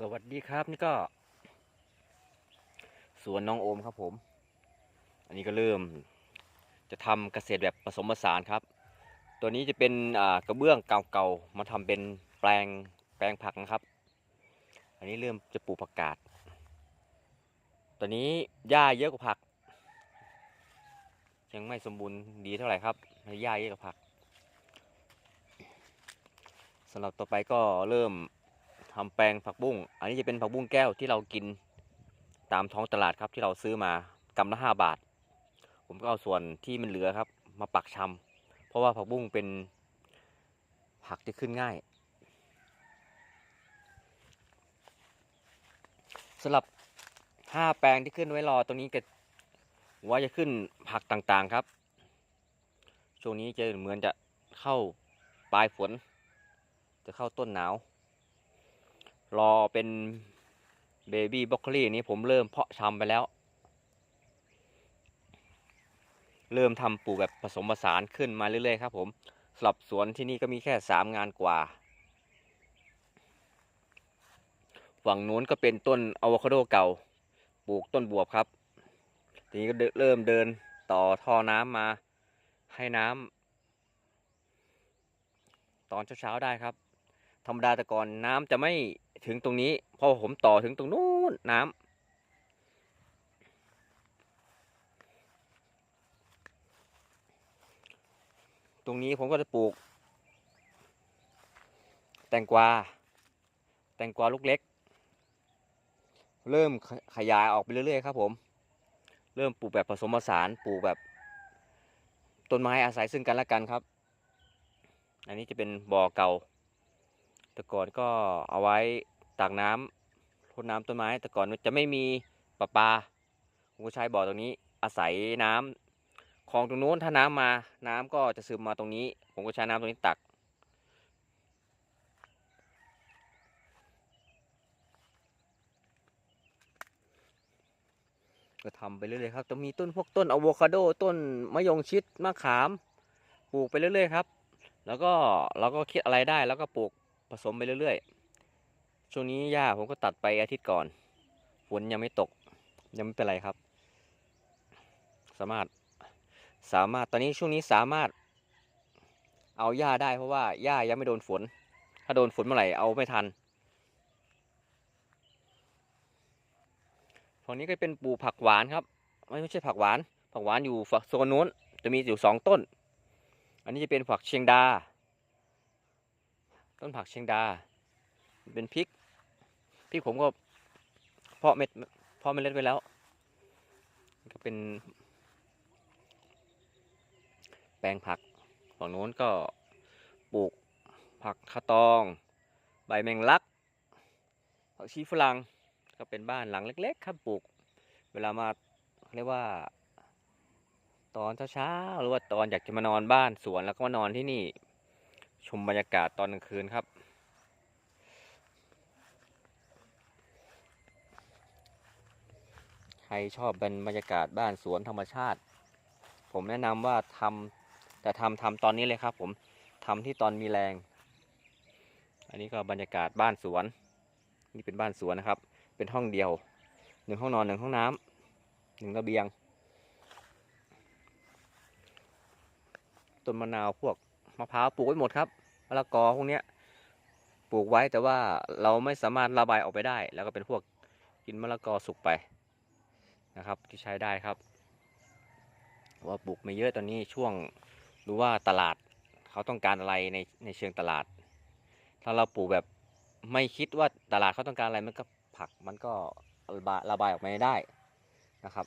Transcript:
สวัสดีครับนี่ก็ สวนน้องโอมครับผม อันนี้ก็เริ่ม จะทำเกษตรแบบผสมผสานครับ ตัวนี้จะเป็นกระเบื้องเก่าๆมาทำเป็นแปลงแปลงผักนะครับ อันนี้เริ่มจะปลูกผักกาดตอนนี้หญ้าเยอะกว่าผัก ยังไม่สมบูรณ์ดีเท่าไหร่ครับหญ้าเยอะกว่าผักสำหรับต่อไปก็เริ่ม ทำแปลงผักบุ้ง อันนี้จะเป็นผักบุ้งแก้วที่เรากินตามท้องตลาดครับที่เราซื้อมากำละห้าบาท ผมก็เอาส่วนที่มันเหลือครับ มาปักชำเพราะว่าผักบุ้งเป็นผักที่ขึ้นง่ายสำหรับห้าแปลงที่ขึ้นไว้รอตรงนี้ก็ว่าจะขึ้นผักต่างๆครับ ช่วงนี้จะเหมือนจะเข้าปลายฝน จะเข้าต้นหนาว รอเป็นเบบี้บรอกโคลีนี้ผมเริ่มเพาะชำไปแล้ว เริ่มทำปลูกแบบผสมผสานขึ้นมาเรื่อยๆครับผมสำหรับสวนที่นี่ก็มีแค่สามงานกว่า ฝั่งโน้นก็เป็นต้นอะโวคาโดเก่า ปลูกต้นบวบครับ ทีนี้ก็เริ่มเดินต่อท่อน้ำมาให้น้ำตอนเช้าๆได้ครับ ธรรมดาแต่ก่อนน้ำจะไม่ ถึงตรงนี้พราะผมต่อถึงตรงนู้นน้ำตรงนี้ผมก็จะปลูก แตงกวา แตงกวาลูกเล็ก เริ่มขยายออกไปเรื่อยๆครับผม เริ่มปลูกแบบผสมผสานปลูกแบบ ต้นไม้อาศัยซึ่งกันและกันครับ อันนี้จะเป็นบ่อเก่าแต่ก่อนก็เอาไว้ ตักน้ำรดน้ำต้นไม้ แต่ก่อนจะไม่มีประปาผมก็ใช้บ่อตรงนี้ อาศัยน้ำคลองตรงนู้นถ้าน้ำมา น้ำก็จะซึมมาตรงนี้ ผมก็ใช้น้ำตรงนี้ตัก ก็ทำไปเรื่อยๆครับจะมีต้นพวกต้นอะโวคาโดต้นมะยงชิดมะขามปลูกไปเรื่อยๆครับ แล้วก็เราก็คิดอะไรได้แล้วก็ปลูกผสมไปเรื่อยๆ ช่วงนี้หญ้าผมก็ตัดไปอาทิตย์ก่อนฝนยังไม่ตก ยังไม่เป็นไรครับ สามารถสามารถตอนนี้ช่วงนี้สามารถ เอาหญ้าได้เพราะว่าหญ้ายังไม่โดนฝน ถ้าโดนฝนเมื่อไหร่เอาไม่ทันฝั่งนี้ก็เป็นปลูกผักหวานครับไม่ไม่ใช่ผักหวาน ผักหวานอยู่ฝั่งโซนนู้นจะมีอยู่สองต้น อันนี้จะเป็นผักเชียงดา ต้นผักเชียงดา เป็นพริก ริกผมก็เพาะเม็ดเพาะเมล็ดไว้แล้ว ก็เป็น แปลงผักฝั่งโน้นก็ปลูกผักคะตอง ใบแมงลักผักชีฝรั่งก็เป็นบ้านหลังเล็ก ๆ ครับปลูก เวลามาเรียกว่า ตอนเช้าๆหรือว่าตอนอยากจะมานอนบ้านสวนแล้วก็มานอนที่นี่ ชมบรรยากาศตอนกลางคืนครับ ใค รชอบเป็นบรรยากาศบ้านสวนธรรมชาติ ผมแนะนำว่าทำแต่ทำทำตอนนี้เลยครับผมทำที่ตอนมีแรง อันนี้ก็บรรยากาศบ้านสวน นี่เป็นบ้านสวนนะครับ เป็นห้องเดียวหนึ่งห้องนอนหนึ่งห้องน้ำหนึ่งระเบียงต้นมะนาวพวกมะพร้าวปลูกไว้หมดครับมะละกอพวกเนี้ยปลูกไว้แต่ว่าเราไม่สามารถระบายออกไปได้ แล้วก็เป็นพวกกินมะละกอสุกไป นะครับที่ใช้ได้ครับ ว่าปลูกไม่เยอะตอนนี้ช่วงรู้ว่าตลาดเขาต้องการอะไรในในเชิงตลาด ถ้าเราปลูกแบบไม่คิดว่าตลาดเขาต้องการอะไรมันก็ผักมันก็ระบายระบายออกมาไม่ได้นะครับ